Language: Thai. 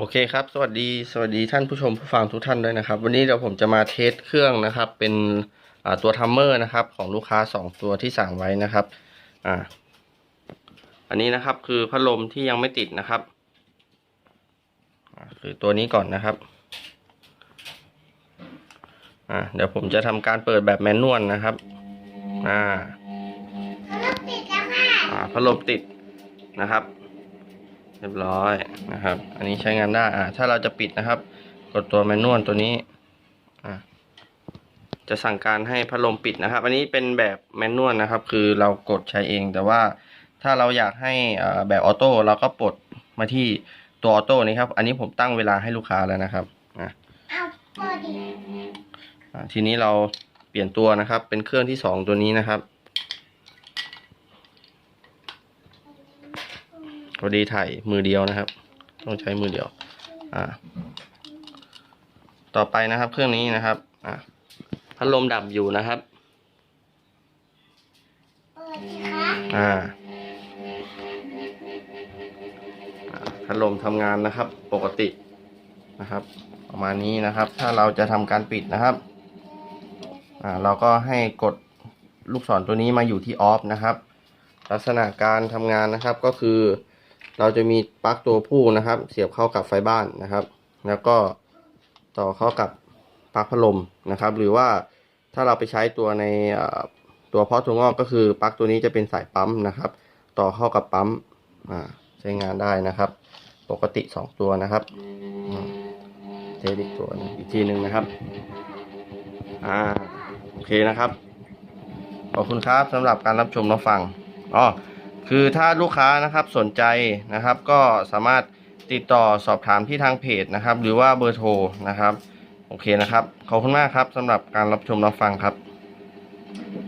โอเคครับ สวัสดี สวัสดีท่านผู้ชมผู้ฟังทุกท่านด้วยนะครับ วันนี้เดี๋ยวผมจะมาเทสเครื่องนะครับ เป็นอ่าตัวทัมเมอร์นะครับ ของลูกค้าสองตัวที่สั่งไว้นะครับ อ่า อันนี้นะครับคือพัดลมที่ยังไม่ติดนะครับอ่าคือตัวนี้ก่อนนะครับ อ่า เดี๋ยวผมจะทำการเปิดแบบแมนนวลนะครับ อ่ารถติดแล้วค่ะ อ่า พัดลมติดนะครับ เรียบร้อยนะครับ อันนี้ใช้งานได้อ่าถ้าเราจะปิดนะครับ กดตัวแมนนวลตัวนี้อ่าจะสั่งการให้พัดลมปิดนะครับ อันนี้เป็นแบบแมนนวลนะครับ คือเรากดใช้เอง แต่ว่าถ้าเราอยากให้อ่าแบบออโต้เราก็ปลดมาที่ตัวออโต้นี้ครับ อันนี้ผมตั้งเวลาให้ลูกค้าแล้วนะครับอ่าเอาพอดีอ่าทีนี้เราเปลี่ยนตัวนะครับ เป็นเครื่องที่สองตัวนี้นะครับ พอดีถ่ายมือเดียวนะครับ ต้องใช้มือเดียว อ่า ต่อไปนะครับ เครื่องนี้นะครับ อ่าพัดลมดับอยู่นะครับเปิดสิคะอ่าอ่าพัดลมทำงานนะครับ ปกตินะครับ ประมาณนี้นะครับ ถ้าเราจะทำการปิดนะครับ อ่า เราก็ให้กดลูกศรตัวนี้มาอยู่ที่ออฟนะครับ ลักษณะการทำงานนะครับก็คือ เราจะมีปลั๊กตัวผู้นะครับ เสียบเข้ากับไฟบ้านนะครับ แล้วก็ต่อเข้ากับปลั๊กพัดลมนะครับ หรือว่าถ้าเราไปใช้ตัวในตัวเพาะถั่วงอกก็คือปลั๊กตัวนี้จะเป็นสายปั๊มนะครับ ต่อเข้ากับปั๊มใช้งานได้นะครับ ปกติสองตัวนะครับเทสอีกตัวอีกทีหนึ่งนะครับอ่าโอเคนะครับขอบคุณครับสำหรับการรับชมรับฟังอ๋อ คือถ้าลูกค้านะครับสนใจนะครับ ก็สามารถติดต่อสอบถามที่ทางเพจนะครับ หรือว่าเบอร์โทรนะครับ โอเคนะครับ ขอบคุณมากครับสำหรับการรับชมรับฟังครับ